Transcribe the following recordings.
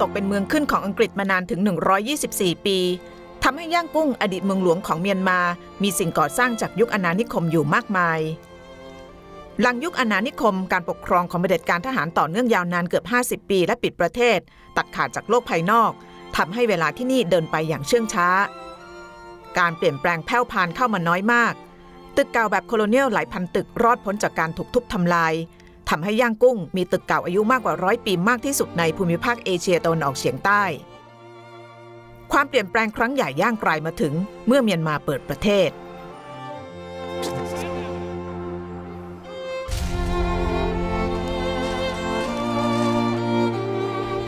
ตกเป็นเมืองขึ้นของอังกฤษมานานถึง 124 ปีทำให้ย่างกุ้งอดีตเมืองหลวงของเมียนมา มีสิ่งก่อสร้างจากยุคอาณานิคมอยู่มากมาย หลังยุคอาณานิคมการปกครองของเผด็จการทหารต่อเนื่องยาวนานเกือบ 50 ปี และปิดประเทศ ตัดขาดจากโลกภายนอกทำให้เวลาที่นี่เดินไปอย่างเชื่องช้า การเปลี่ยนแปลงแผ่วพานเข้ามาน้อยมาก ตึกเก่าแบบโคโลเนียลหลายพันตึกรอดพ้นจากการถูกทุบทำลาย ทำให้ย่างกุ้งมีตึกเก่าอายุมากกว่าร้อยปีมากที่สุดในภูมิภาคเอเชียตะวันออกเฉียงใต้ ความเปลี่ยนแปลงครั้งใหญ่ย่างกลายมาถึงเมื่อเมียนมาเปิดประเทศ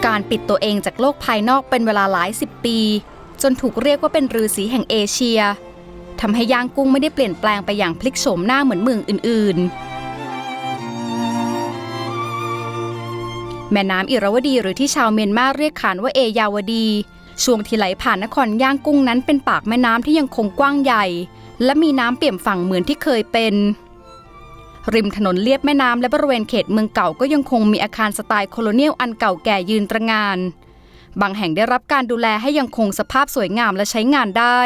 การปิดตัวเองจากโลกภายนอกเป็นเวลาหลายสิบปี จนถูกเรียกว่าเป็นฤาษีแห่งเอเชียทำให้ย่างกุ้งไม่ได้เปลี่ยนแปลงไปอย่างพลิกโฉมหน้าเหมือนเมืองอื่นๆ แม่น้ำอิรวดีหรือที่ชาวเมียนมาเรียกขานว่าเอยาวดี ช่วงที่ไหลผ่านนครย่างกุ้งนั้นเป็นปากแม่น้ำที่ยังคงกว้างใหญ่ และมีน้ำเปี่ยมฝั่งเหมือนที่เคยเป็น ริมถนนเลียบแม่น้ำและบริเวณเขตเมืองเก่าก็ยังคงมีอาคารสไตล์โคโลเนียลอันเก่าแก่ยืนตระงาน บางแห่งได้รับการดูแลให้ยังคงสภาพสวยงามและใช้งานได้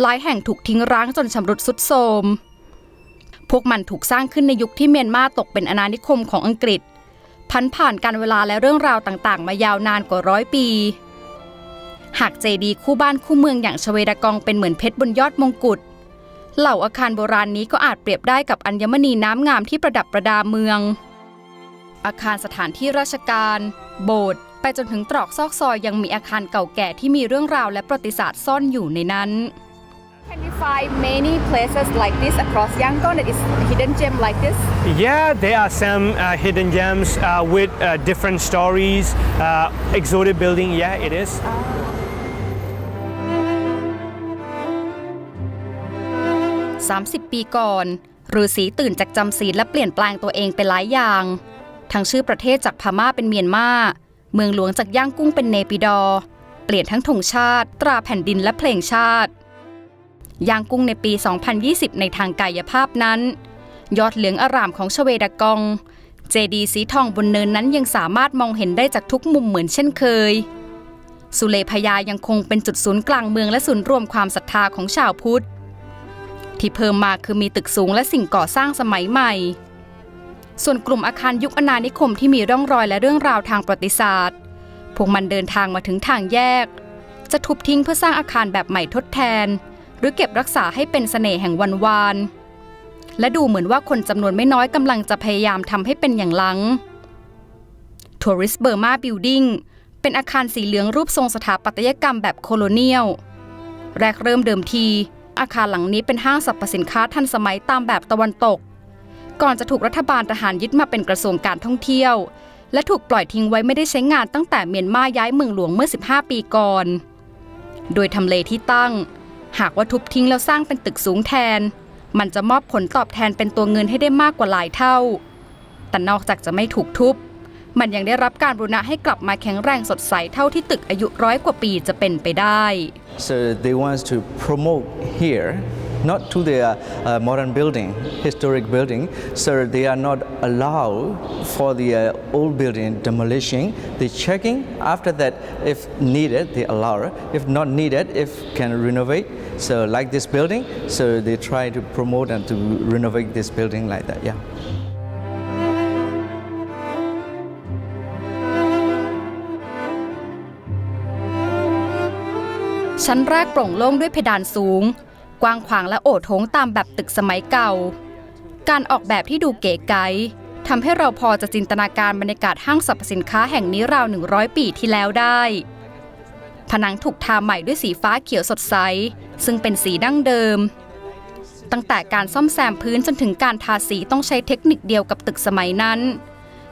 หลายแห่งถูกทิ้งร้างจนชำรุดทรุดโทรมพวกมันถูกสร้างขึ้นในยุคที่เมียนมาตกเป็นอาณานิคมของอังกฤษ พันผ่านการเวลาและเรื่องราวต่างๆ มายาวนานกว่าร้อยปี หากเจดีย์คู่บ้านคู่เมืองอย่างชเวดากองเป็นเหมือนเพชรบนยอดมงกุฎเหล่าอาคารโบราณนี้ก็อาจเปรียบได้กับอัญมณีน้ำงามที่ประดับประดาเมือง อาคารสถานที่ราชการ โบสถ์ไปจนถึงตรอกซอกซอยยังมีอาคารเก่าแก่ที่มีเรื่องราวและประวัติศาสตร์ซ่อนอยู่ในนั้น Can you find many places like this across Yangon that is hidden gem like this? Yeah, there are some uh, hidden gems uh, with uh, different stories, uh, exotic building. Yeah, it is. 30 ปีก่อนฤาษีตื่นจากจำศีลและเปลี่ยนแปลงตัวเองไปหลายอย่าง ทั้งชื่อประเทศจากพม่าเป็นเมียนมา เมืองหลวงจากย่างกุ้งเป็นเนปิดอร์เปลี่ยนทั้งธงชาติ ตราแผ่นดินและเพลงชาติ ย่างกุ้งในปี 2020 ในทางกายภาพนั้น ยอดเหลืองอารามของชเวดากอง เจดีสีทองบนเนินนั้นยังสามารถมองเห็นได้จากทุกมุมเหมือนเช่นเคย สุเลพยายังคงเป็นจุดศูนย์กลางเมืองและศูนย์รวมความศรัทธาของชาวพุทธ ที่เพิ่มมาคือมีตึกสูงและสิ่งก่อสร้างสมัยใหม่ ส่วนกลุ่มอาคารยุคอาณานิคมที่มีร่องรอยและเรื่องราวทางประวัติศาสตร์ พวกมันเดินทางมาถึงทางแยก จะทุบทิ้งเพื่อสร้างอาคารแบบใหม่ทดแทน หรือเก็บรักษาให้เป็นเสน่ห์แห่งวันวานและดูเหมือนว่าคนจำนวนไม่น้อยกำลังจะพยายามทำให้เป็นอย่างลัง Tourist Burma Building เป็นอาคารสีเหลืองรูปทรงสถาปัตยกรรมแบบโคโลเนียล แรกเริ่มเดิมที อาคารหลังนี้เป็นห้างสรรพสินค้าทันสมัยตามแบบตะวันตก ก่อนจะถูกรัฐบาลทหารยึดมาเป็นกระทรวงการท่องเที่ยว และถูกปล่อยทิ้งไว้ไม่ได้ใช้งานตั้งแต่เมียนมาย้ายเมืองหลวงเมื่อ 15 ปีก่อน โดยทำเลที่ตั้ง หากว่าทุบทิ้งแล้วสร้างเป็นตึกสูงแทน มันจะมอบผลตอบแทนเป็นตัวเงินให้ได้มากกว่าหลายเท่า แต่นอกจากจะไม่ถูกทุบ มันยังได้รับการบูรณะให้กลับมาแข็งแรงสดใสเท่าที่ตึกอายุร้อยกว่าปีจะเป็นไปได้ So they want to promote here, not to the uh, modern building, historic building. So they are not allowed for the uh, old building demolition. They checking after that if needed they allow. If not needed, if can renovate. So like this building, so they try to promote and to renovate this building like that. Yeah. ชั้นแรกโปร่งโล่งด้วยเพดานสูง กว้างขวางและโอโถงตามแบบตึกสมัยเก่า การออกแบบที่ดูเก๋ไก๋ทำให้เราพอจะจินตนาการบรรยากาศห้างสรรพสินค้าแห่งนี้ราว 100 ปีที่แล้วได้ ผนังถูกทาใหม่ด้วยสีฟ้าเขียวสดใส ซึ่งเป็นสีดั้งเดิม ตั้งแต่การซ่อมแซมพื้นจนถึงการทาสีต้องใช้เทคนิคเดียวกับตึกสมัยนั้น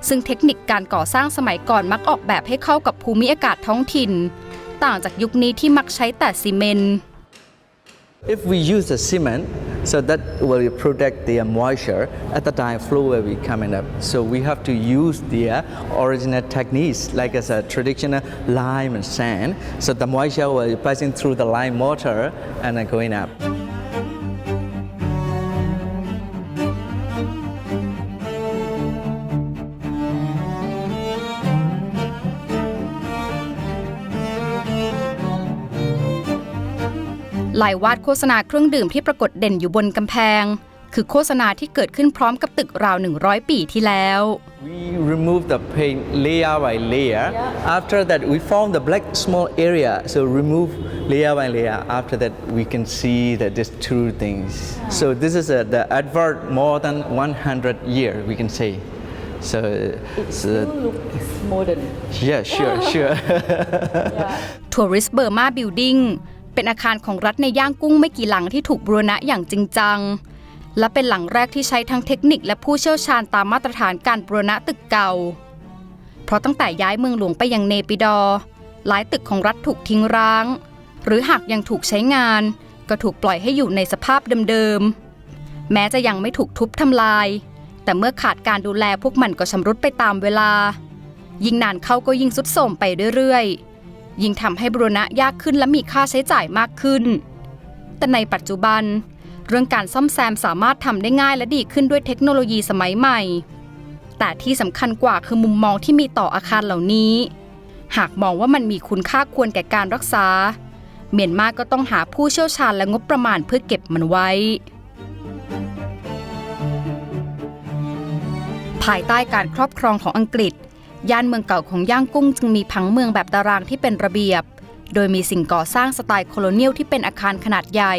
ซึ่งเทคนิคการก่อสร้างสมัยก่อนมักออกแบบให้เข้ากับภูมิอากาศท้องถิ่น ต่างจากยุคนี้ที่มักใช้แต่ซีเมนต์ If we use the cement, so that will protect the moisture at the time flow will be coming up. So we have to use the uh, original techniques like as a traditional lime and sand. So the moisture will be passing through the lime mortar and then going up. ลายวาดโฆษณาเครื่องดื่มที่ปรากฏเด่นอยู่บนกำแพง คือโฆษณาที่เกิดขึ้นพร้อมกับตึกราว 100 ปีที่แล้ว We remove the paint layer by layer. After that, we form the black small area. So remove layer by layer. After that, we can see that there's two things. So this is a, the advert more than 100 year, we can say. So, so Modern. yeah, sure, sure. Tourist Burma Building เป็นอาคารของรัฐในย่างกุ้งไม่กี่หลังที่ถูกบูรณะอย่างจริงจัง และเป็นหลังแรกที่ใช้ทั้งเทคนิคและผู้เชี่ยวชาญตามมาตรฐานการบูรณะตึกเก่า เพราะตั้งแต่ย้ายเมืองหลวงไปยังเนปิดอ หลายตึกของรัฐถูกทิ้งร้าง หรือหากยังถูกใช้งาน ก็ถูกปล่อยให้อยู่ในสภาพเดิมๆ แม้จะยังไม่ถูกทุบทำลาย แต่เมื่อขาดการดูแลพวกมันก็ชำรุดไปตามเวลา ยิ่งนานเข้าก็ยิ่งสุดโทรมไปเรื่อยๆ ยิ่งทำให้บรณะยากขึ้นและมีค่าใช้จ่ายมากขึ้น แต่ในปัจจุบัน เรื่องการซ่อมแซมสามารถทำได้ง่ายและดีขึ้นด้วยเทคโนโลยีสมัยใหม่ แต่ที่สำคัญกว่าคือมุมมองที่มีต่ออาคารเหล่านี้ หากมองว่ามันมีคุณค่าควรแก่การรักษา เมียนมาก็ต้องหาผู้เชี่ยวชาญและงบประมาณเพื่อเก็บมันไว้ ภายใต้การครอบครองของอังกฤษ ย่านเมืองเก่าของย่างกุ้งจึงมีผังเมืองแบบตารางที่เป็นระเบียบ โดยมีสิ่งก่อสร้างสไตล์โคโลเนียลที่เป็นอาคารขนาดใหญ่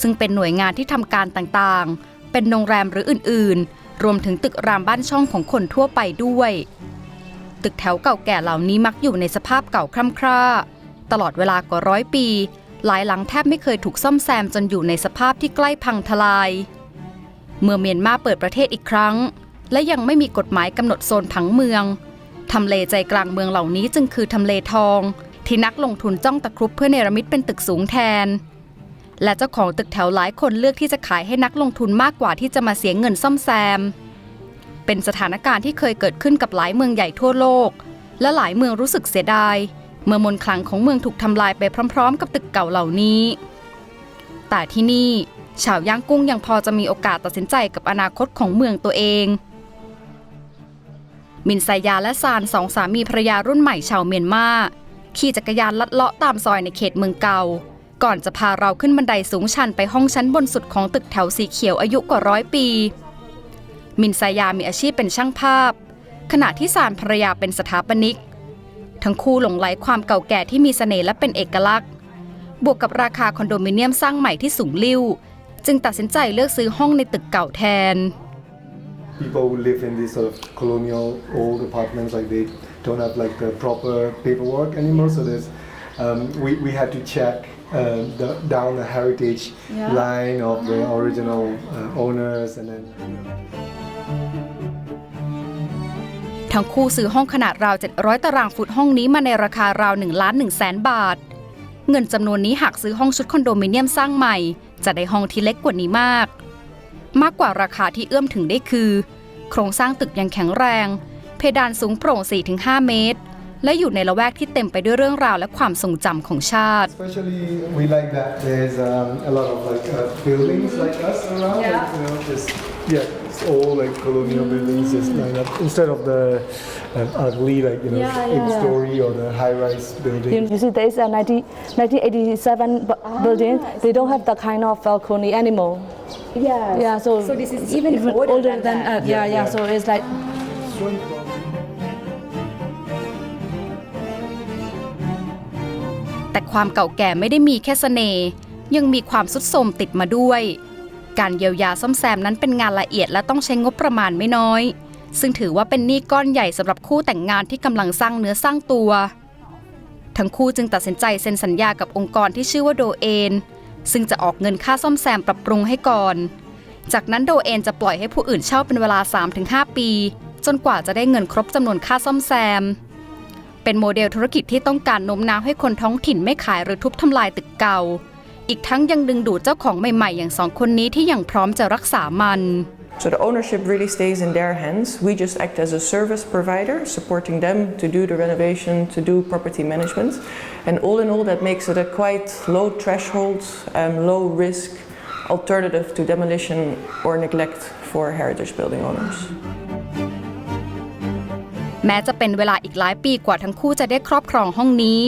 ซึ่งเป็นหน่วยงานที่ทำการต่างๆ เป็นโรงแรมหรืออื่นๆ รวมถึงตึกรามบ้านช่องของคนทั่วไปด้วย ตึกแถวเก่าแก่เหล่านี้มักอยู่ในสภาพเก่าคร่ำคร่า ตลอดเวลากว่าร้อยปี หลายหลังแทบไม่เคยถูกซ่อมแซมจนอยู่ในสภาพที่ใกล้พังทลาย เมื่อเมียนมาเปิดประเทศอีกครั้ง และยังไม่มีกฎหมายกำหนดโซนผังเมือง ทำเลใจกลางเมืองเหล่านี้จึงคือทำเลทอง ที่นักลงทุนจ้องตะครุบเพื่อเนรมิตเป็นตึกสูงแทน และเจ้าของตึกแถวหลายคนเลือกที่จะขายให้นักลงทุนมากกว่าที่จะมาเสียเงินซ่อมแซม เป็นสถานการณ์ที่เคยเกิดขึ้นกับหลายเมืองใหญ่ทั่วโลก และหลายเมืองรู้สึกเสียดาย เมื่อมนต์ขลังของเมืองถูกทำลายไปพร้อม ๆ กับตึกเก่าเหล่านี้ แต่ที่นี่ชาวย่างกุ้งยังพอจะมีโอกาสตัดสินใจกับอนาคตของเมืองตัวเอง มินไซยาและซานสองสามีภรรยารุ่นใหม่ชาวเมียนมาขี่จักรยานลัดเลาะตามซอยในเขตเมืองเก่า ก่อนจะพาเราขึ้นบันไดสูงชันไปห้องชั้นบนสุดของตึกแถวสีเขียวอายุกว่าร้อยปี มินไซยามีอาชีพเป็นช่างภาพ ขณะที่ซานภรรยาเป็นสถาปนิก ทั้งคู่หลงไหลความเก่าแก่ที่มีเสน่ห์และเป็นเอกลักษณ์ บวกกับราคาคอนโดมิเนียมสร้างใหม่ที่สูงลิ่วจึงตัดสินใจเลือกซื้อห้องในตึกเก่าแทน people who live in these sort of colonial old apartments like they don't have like the proper paperwork anymore so there's um, we, we had to check uh, the, down the heritage line of the original uh, owners and then ทั้งคู่ซื้อห้องขนาดราว 700 ตารางฟุตห้องนี้มาในราคาราว1ล้าน1แสนบาท เงินจำนวนนี้หากซื้อห้องชุดคอนโดมิเนียมสร้างใหม่ จะได้ห้องที่เล็กกว่านี้มาก มากกว่าราคาที่เอื้อมถึงได้คือ โครงสร้างตึกยังแข็งแรง เพดานสูงโปร่ง 4-5 เมตร และอยู่ในละแวกที่เต็มไปด้วยเรื่องราวและความทรงจำของชาติ especially we like that there's um, a lot of like uh, buildings like us around like, you know just yeah it's all like colonial buildings just lined up instead of the uh, ugly like you know eight story or the high rise building You, you see, there is a 90, 1987 bu- building. They don't have the kind of balcony anymore. Yeah. Yeah, so So this is even older than that. uh, yeah, yeah, yeah. So it's like แต่ความเก่าแก่ไม่ได้มีแค่เสน่ห์ยังมีความสุดโทรมติดมาด้วย การเยียวยาซ่อมแซมนั้นเป็นงานละเอียดและต้องใช้งบประมาณไม่น้อย ซึ่งถือว่าเป็นหนี้ก้อนใหญ่สำหรับคู่แต่งงานที่กำลังสร้างเนื้อสร้างตัว ทั้งคู่จึงตัดสินใจเซ็นสัญญากับองค์กรที่ชื่อว่าโดเอน ซึ่งจะออกเงินค่าซ่อมแซมปรับปรุงให้ก่อน จากนั้นโดเอนจะปล่อยให้ผู้อื่นเช่าเป็นเวลา 3-5 ปี จนกว่าจะได้เงินครบจำนวนค่าซ่อมแซม เป็นโมเดลธุรกิจที่ต้องการโน้มน้าวให้คนท้องถิ่นไม่ขายหรือทุบทำลายตึกเก่า อีกทั้งยังดึงดูดเจ้าของใหม่ๆ อย่างสองคนนี้ที่ยังพร้อมจะรักษามัน So the ownership really stays in their hands. We just act as a service provider, supporting them to do the renovation, to do property management. And all in all, that makes it a quite low threshold, um, low risk alternative to demolition or neglect for heritage building owners. แม้จะเป็นเวลาอีกหลายปีกว่าทั้งคู่จะได้ครอบครองห้องนี้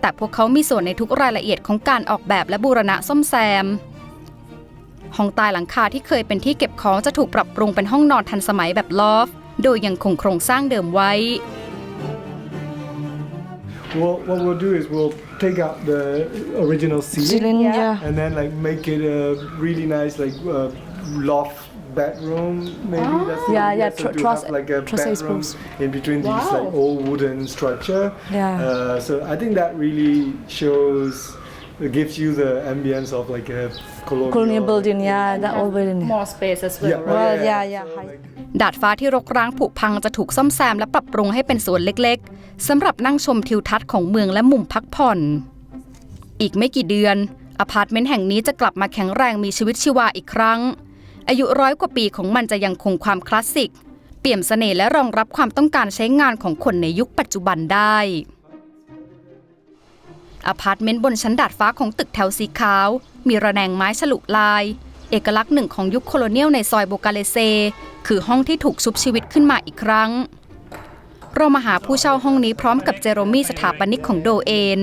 แต่พวกเขามีส่วนในทุกรายละเอียดของการออกแบบและบูรณะซ่อมแซม ห้องใต้หลังคาที่เคยเป็นที่เก็บของจะถูกปรับปรุงเป็นห้องนอนทันสมัยแบบลอฟต์โดยยังคงโครงสร้างเดิมไว้ Well, what we'll do is we'll take out the original ceiling Ceiling, yeah. and then like make it a really nice like uh, loft bedroom maybe that's the Yeah, idea. yeah, so tr- to truss- have like a truss bedroom spools. in between these like Wow. old wooden structure Yeah. uh, so I think that really shows it gives you the ambience of like a colonial, Colonial building, yeah, that old building. More space as well, yeah, right? Well, yeah, yeah, yeah. yeah, So, high. like, ดาดฟ้าที่รกร้างผุพังจะถูกซ่อมแซมและปรับปรุงให้เป็นสวนเล็กๆสำหรับนั่งชมทิวทัศน์ของเมืองและมุมพักผ่อน อีกไม่กี่เดือนอพาร์ตเมนต์แห่งนี้จะกลับมาแข็งแรงมีชีวิตชีวาอีกครั้ง อายุร้อยกว่าปีของมันจะยังคงความคลาสสิก เปี่ยมเสน่ห์และรองรับความต้องการใช้งานของคนในยุคปัจจุบันได้ อพาร์ตเมนต์บนชั้นดาดฟ้าของตึกแถวสีขาว มีระแนงไม้ฉลุลาย เอกลักษณ์หนึ่งของยุคโคโลเนียลในซอยโบกาเลเซ คือห้องที่ถูกชุบชีวิตขึ้นมาอีกครั้ง เรามาหาผู้เช่าห้องนี้พร้อมกับเจโรมี่สถาปนิกของโดเอน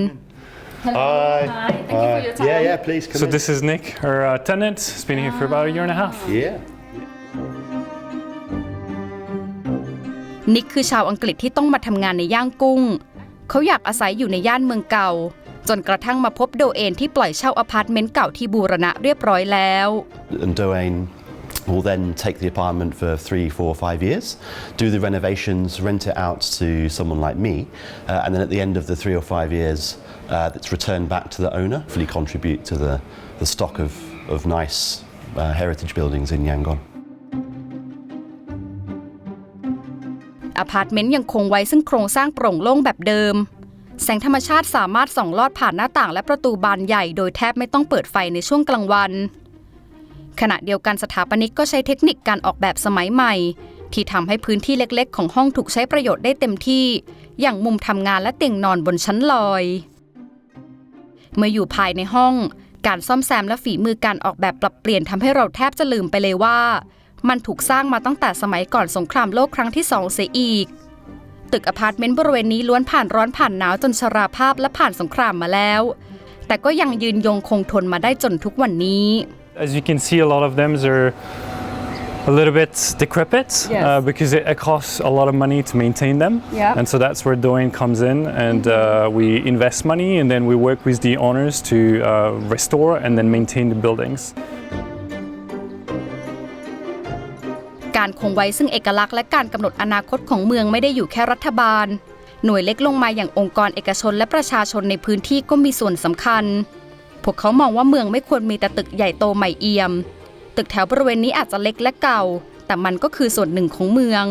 Hi. Thank you for your time. Yeah, yeah, please come So in. this is Nick, our uh, tenant. He's been here for about a year and a half. Yeah. นิกคือชาวอังกฤษที่ต้องมาทำงานในย่างกุ้ง เขาอยากอาศัยอยู่ในย่านเมืองเก่า จนกระทั่งมาพบโดเอนที่ปล่อยเช่าอพาร์ตเมนต์เก่าที่บูรณะเรียบร้อยแล้ว And Doane will then take the apartment for three, four, five years, do the renovations, rent it out to someone like me, uh, and then at the end of the three or five years, uh, it's returned back to the owner, fully contribute to the, the stock of, of nice uh, heritage buildings in Yangon. อพาร์ตเมนต์ยังคงไว้ซึ่งโครงสร้างโปร่งโล่งแบบเดิม แสงธรรมชาติสามารถส่องลอดผ่านหน้าต่างและประตูบานใหญ่โดยแทบไม่ต้องเปิดไฟในช่วงกลางวัน ขณะเดียวกันสถาปนิกก็ใช้เทคนิคการออกแบบสมัยใหม่ ที่ทำให้พื้นที่เล็กๆ ของห้องถูกใช้ประโยชน์ได้เต็มที่ อย่างมุมทำงานและเตียงนอนบนชั้นลอย เมื่ออยู่ภายในห้อง การซ่อมแซมและฝีมือการออกแบบปรับเปลี่ยนทำให้เราแทบจะลืมไปเลยว่า มันถูกสร้างมาตั้งแต่สมัยก่อนสงครามโลกครั้งที่สองเสียอีก ตึกอพาร์ตเมนต์บริเวณนี้ล้วนผ่านร้อนผ่านหนาวจนชราภาพและผ่านสงครามมาแล้ว แต่ก็ยังยืนยงคงทนมาได้จนทุกวันนี้ As you can see, a lot of them are a little bit decrepit Yes. uh, because it, it costs a lot of money to maintain them. Yeah. And so that's where Doane comes in, and uh, we invest money, and then we work with the owners to uh, restore and then maintain the buildings. การคงไว้ซึ่งเอกลักษณ์และการกำหนดอนาคตของเมืองไม่ได้อยู่แค่รัฐบาล หน่วยเล็กลงมาอย่างองค์กรเอกชนและประชาชนในพื้นที่ก็มีส่วนสำคัญ พวกเขามองว่าเมืองไม่ควรมีแต่ตึกใหญ่โตใหม่เอี่ยม ตึกแถวบริเวณนี้อาจจะเล็กและเก่า แต่มันก็คือส่วนหนึ่งของเมือง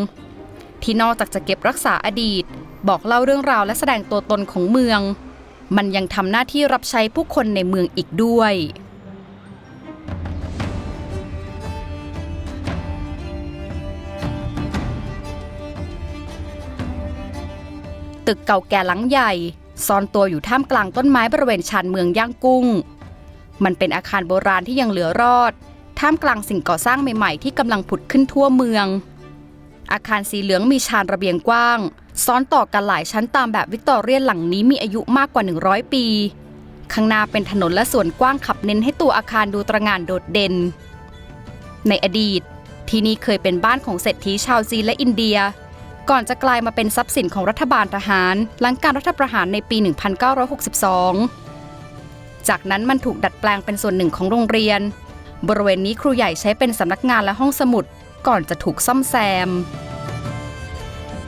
ที่นอกจากจะเก็บรักษาอดีต บอกเล่าเรื่องราวและแสดงตัวตนของเมือง มันยังทำหน้าที่รับใช้ผู้คนในเมืองอีกด้วย ตึกเก่าแก่หลังใหญ่ ซ่อนตัวอยู่ท่ามกลางต้นไม้บริเวณชานเมืองย่างกุ้ง มันเป็นอาคารโบราณที่ยังเหลือรอด ท่ามกลางสิ่งก่อสร้างใหม่ๆ ที่กำลังผุดขึ้นทั่วเมือง อาคารสีเหลืองมีชานระเบียงกว้าง ซ้อนต่อกันหลายชั้นตามแบบวิกตอเรียนหลังนี้มีอายุมากกว่า 100 ปี ข้างหน้าเป็นถนนและสวนกว้างขับเน้นให้ตัวอาคารดูตระหง่านโดดเด่น ในอดีตที่นี่เคยเป็นบ้านของเศรษฐีชาวจีนและอินเดีย ก่อนจะกลายมาเป็นทรัพย์สินของรัฐบาลทหาร หลังการรัฐประหารในปี 1962 จากนั้นมันถูกดัดแปลงเป็นส่วนหนึ่งของโรงเรียน บริเวณนี้ครูใหญ่ใช้เป็นสำนักงานและห้องสมุด ก่อนจะถูกซ่อมแซม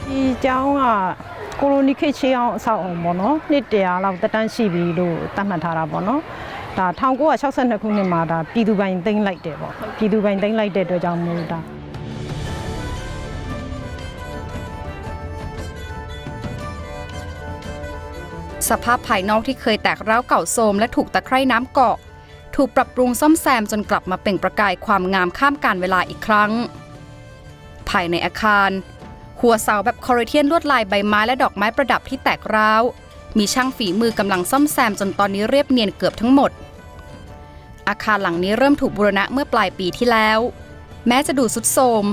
ဒီကျောင်းကကိုလိုနီခေတ်ချေအောင်အဆောက်အုံပေါ့နော်နှစ်တရာလောက်တက်တန်းရှိပြီလို့သတ်မှတ်ထားတာပေါ့နော်ဒါ1962ခုနှစ်မှာဒါပြည်သူပိုင်သိမ်းလိုက်တယ်ပေါ့ပြည်သူပိုင်သိမ်းလိုက်တဲ့အတွက်ကြောင့်မို့ဒါ สภาพภายนอกที่เคยแตกร้าวเก่าโทรมและถูกตะไคร่น้ำเกาะ ถูกปรับปรุงซ่อมแซมจนกลับมาเปล่งประกายความงามข้ามการเวลาอีกครั้ง ภายในอาคาร หัวเสาแบบคอริเทียนลวดลายใบไม้และดอกไม้ประดับที่แตกร้าว มีช่างฝีมือกำลังซ่อมแซมจนตอนนี้เรียบเนียนเกือบทั้งหมด อาคารหลังนี้เริ่มถูกบูรณะเมื่อปลายปีที่แล้ว แม้จะดูสุดโทรม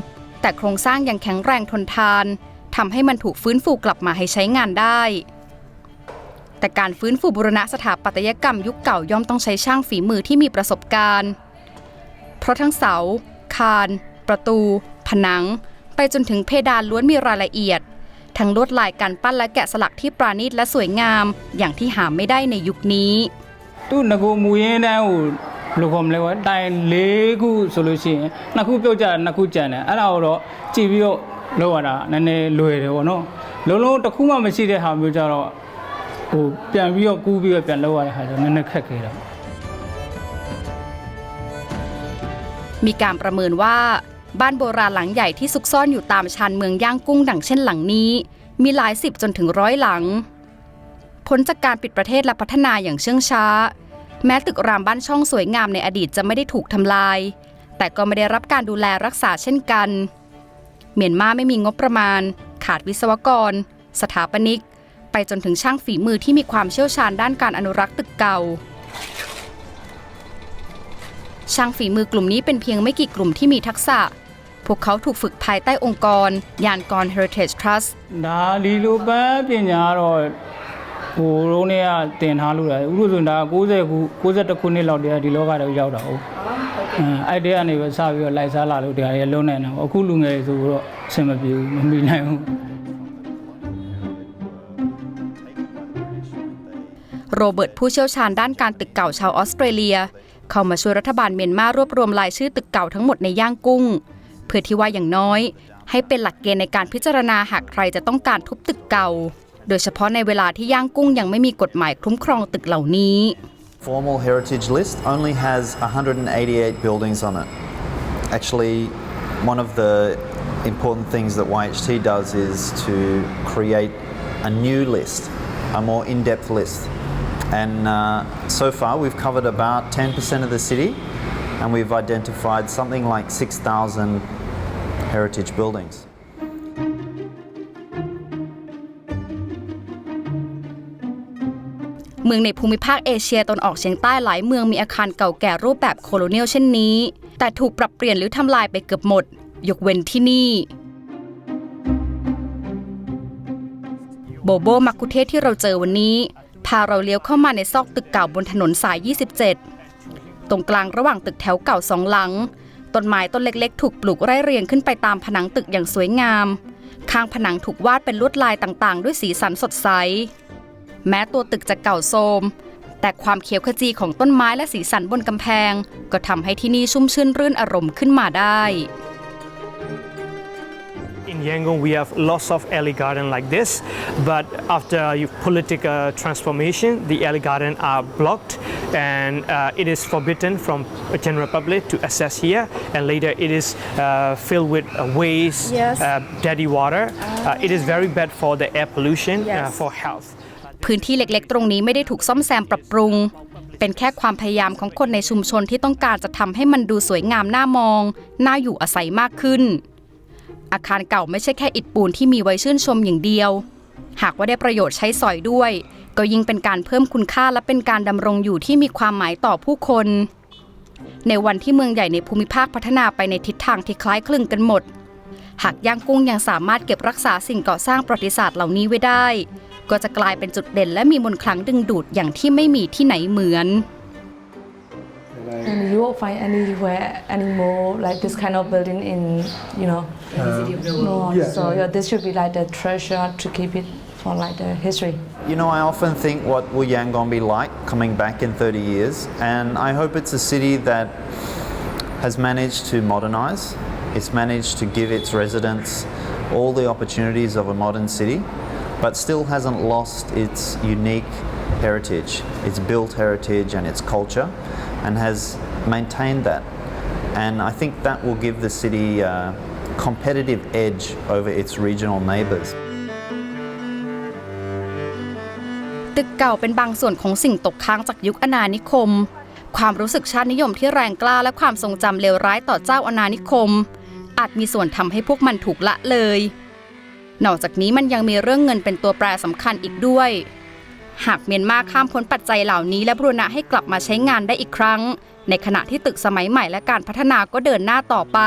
แต่โครงสร้างยังแข็งแรงทนทานทำให้มันถูกฟื้นฟูกลับมาให้ใช้งานได้ แต่การฟื้นฟูบูรณะสถาปัตยกรรมยุคเก่าย่อมต้องใช้ช่างฝีมือที่มีประสบการณ์ เพราะทั้งเสา คาน ประตู ผนัง ไปจนถึงเพดานล้วนมีรายละเอียด ทั้งลวดลายการปั้นและแกะสลักที่ปราณีตและสวยงาม อย่างที่หาไม่ได้ในยุคนี้ သူ့ငကိုမူရင်းတန်းကိုဘယ်လိုခေါ်မလဲကွာတိုင်၄ခုဆိုလို့ရှိရင်နှစ်ခုပြုတ်ကြနှစ်ခုကြံတယ်အဲ့ဒါကိုတော့ကြည့်ပြီးတော့လောက်ရတာနည်းနည်းလွယ်တယ်ပေါ့နော်လုံးလုံးတစ်ခုမှမရှိတဲ့ဟာမျိုးကြတော့ ဟိုပြန်ပြီးတော့ကူးပြီးတော့ပြန်လောက်ရတဲ့ဟာကျတော့နည်းနည်းခက်ခဲတာ มีการประเมินว่า บ้านโบราณหลังใหญ่ที่ซุกซ่อนอยู่ตามชานเมืองย่างกุ้งดังเช่นหลังนี้ มีหลายสิบจนถึงร้อยหลัง ผลจากการปิดประเทศและพัฒนาอย่างเชื่องช้า แม้ตึกรามบ้านช่องสวยงามในอดีตจะไม่ได้ถูกทำลาย แต่ก็ไม่ได้รับการดูแลรักษาเช่นกัน เมียนมาไม่มีงบประมาณ ขาดวิศวกร สถาปนิก ไปจนถึงช่างฝีมือที่มีความเชี่ยวชาญด้านการอนุรักษ์ตึกเก่า ช่างฝีมือกลุ่มนี้เป็นเพียงไม่กี่กลุ่มที่มีทักษะ พวกเขาถูกฝึกภายใต้องค์กร ยานกร Heritage Trust ဒါဒီလိုပန်းပညာကတော့ဟိုတုန်းကတင်ထားလို့ရတယ်ဥပဒေဆိုဒါ90ခု61ခုနှစ်လောက်တည်းကဒီလောကတော့ရောက်တာဟုတ်အဲအဲ့တည်းကနေပဲစပြီးတော့လိုက်စားလာလို့တရားရလုံးနိုင်တာပေါ့အခုလူငယ်တွေဆိုတော့အဆင်မပြေဘူးမမီနိုင်ဘူး โรเบิร์ตผู้เชี่ยวชาญด้านการตึกเก่าชาวออสเตรเลีย เข้ามาช่วยรัฐบาลเมียนมารวบรวมรายชื่อตึกเก่าทั้งหมดในย่างกุ้ง เพื่อที่ว่าอย่างน้อย ให้เป็นหลักเกณฑ์ในการพิจารณาหากใครจะต้องการทุบตึกเก่า โดยเฉพาะในเวลาที่ย่างกุ้งยังไม่มีกฎหมายคุ้มครองตึกเหล่านี้ Formal heritage list only has 188 buildings on it. Actually, one of the important things that YHT does is to create a new list, a more in depth list. And uh, so far, we've covered about 10% of the city, and we've identified something like 6,000 heritage buildings. เมืองในภูมิภาคเอเชียตะวันออกเฉียงใต้หลายเมืองมีอาคารเก่าแก่รูปแบบโคโลเนียลเช่นนี้ แต่ถูกปรับเปลี่ยนหรือทำลายไปเกือบหมด ยกเว้นที่นี่ โบโบมักคุเทศที่เราเจอวันนี้ พาเราเลี้ยวเข้ามาในซอกตึกเก่าบนถนนสาย 27 ตรงกลางระหว่างตึกแถวเก่าสองหลัง ต้นไม้ต้นเล็กๆ ถูกปลูกไร่เรียงขึ้นไปตามผนังตึกอย่างสวยงาม ข้างผนังถูกวาดเป็นลวดลายต่างๆ ด้วยสีสันสดใส แม้ตัวตึกจะเก่าโทรมแต่ความเขียวขจีของต้นไม้และสีสันบนกำแพง ก็ทำให้ที่นี่ชุ่มชื่นรื่นอารมณ์ขึ้นมาได้ Yangon, we have lots of alley garden like this, but after you political transformation, the alley garden are blocked, and uh, it is forbidden from the general public to access here. And later, it is uh, filled with uh, waste, Yes. uh, dirty water. Uh, it is very bad for the air pollution, uh, Yes. for health. พื้นที่เล็กๆ ตรงนี้ไม่ได้ถูกซ่อมแซมปรับปรุง เป็นแค่ความพยายามของคนในชุมชนที่ต้องการจะทำให้มันดูสวยงามน่ามอง น่าอยู่อาศัยมากขึ้น อาคารเก่าไม่ใช่แค่อิฐปูนที่มีไว้ชื่นชมอย่างเดียว หากว่าได้ประโยชน์ใช้สอยด้วย ก็ยิ่งเป็นการเพิ่มคุณค่าและเป็นการดำรงอยู่ที่มีความหมายต่อผู้คน ในวันที่เมืองใหญ่ในภูมิภาคพัฒนาไปในทิศทางที่คล้ายคลึงกันหมด หากย่างกุ้งยังสามารถเก็บรักษาสิ่งก่อสร้างประวัติศาสตร์เหล่านี้ไว้ได้ ก็จะกลายเป็นจุดเด่นและมีมนต์ขลังดึงดูดอย่างที่ไม่มีที่ไหนเหมือน And you won't find anywhere anymore like this kind of building in, you know, uh, no. yeah, so yeah. yeah, this should be like the treasure to keep it for like the history. You know, I often think what will Yangon be like coming back in 30 years, and I hope it's a city that has managed to modernise. It's managed to give its residents all the opportunities of a modern city, but still hasn't lost its unique heritage, its built heritage and its culture, and has maintained that. And I think that will give the city a competitive edge over its regional neighbours. ตึกเก่าเป็นบางส่วนของสิ่งตกค้างจากยุคอาณานิคม ความรู้สึกชาตินิยมที่แรงกล้าและความทรงจำเลวร้ายต่อเจ้าอาณานิคม อาจมีส่วนทำให้พวกมันถูกละเลย นอกจากนี้มันยังมีเรื่องเงินเป็นตัวแปรสำคัญอีกด้วย หากเมียนมาข้ามพ้นปัจจัยเหล่านี้ และบรูรณะให้กลับมาใช้งานได้อีกครั้ง ในขณะที่ตึกสมัยใหม่และการพัฒนาก็เดินหน้าต่อไป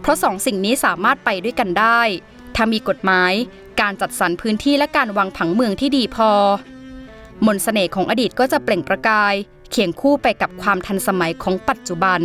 เพราะสองสิ่งนี้สามารถไปด้วยกันได้ ถ้ามีกฎหมาย การจัดสรรพื้นที่และการวางผังเมืองที่ดีพอ มนสเสน่ห์ของอดีตก็จะเปล่งประกาย เคียงคู่ไปกับความทันสมัยของปัจจุบัน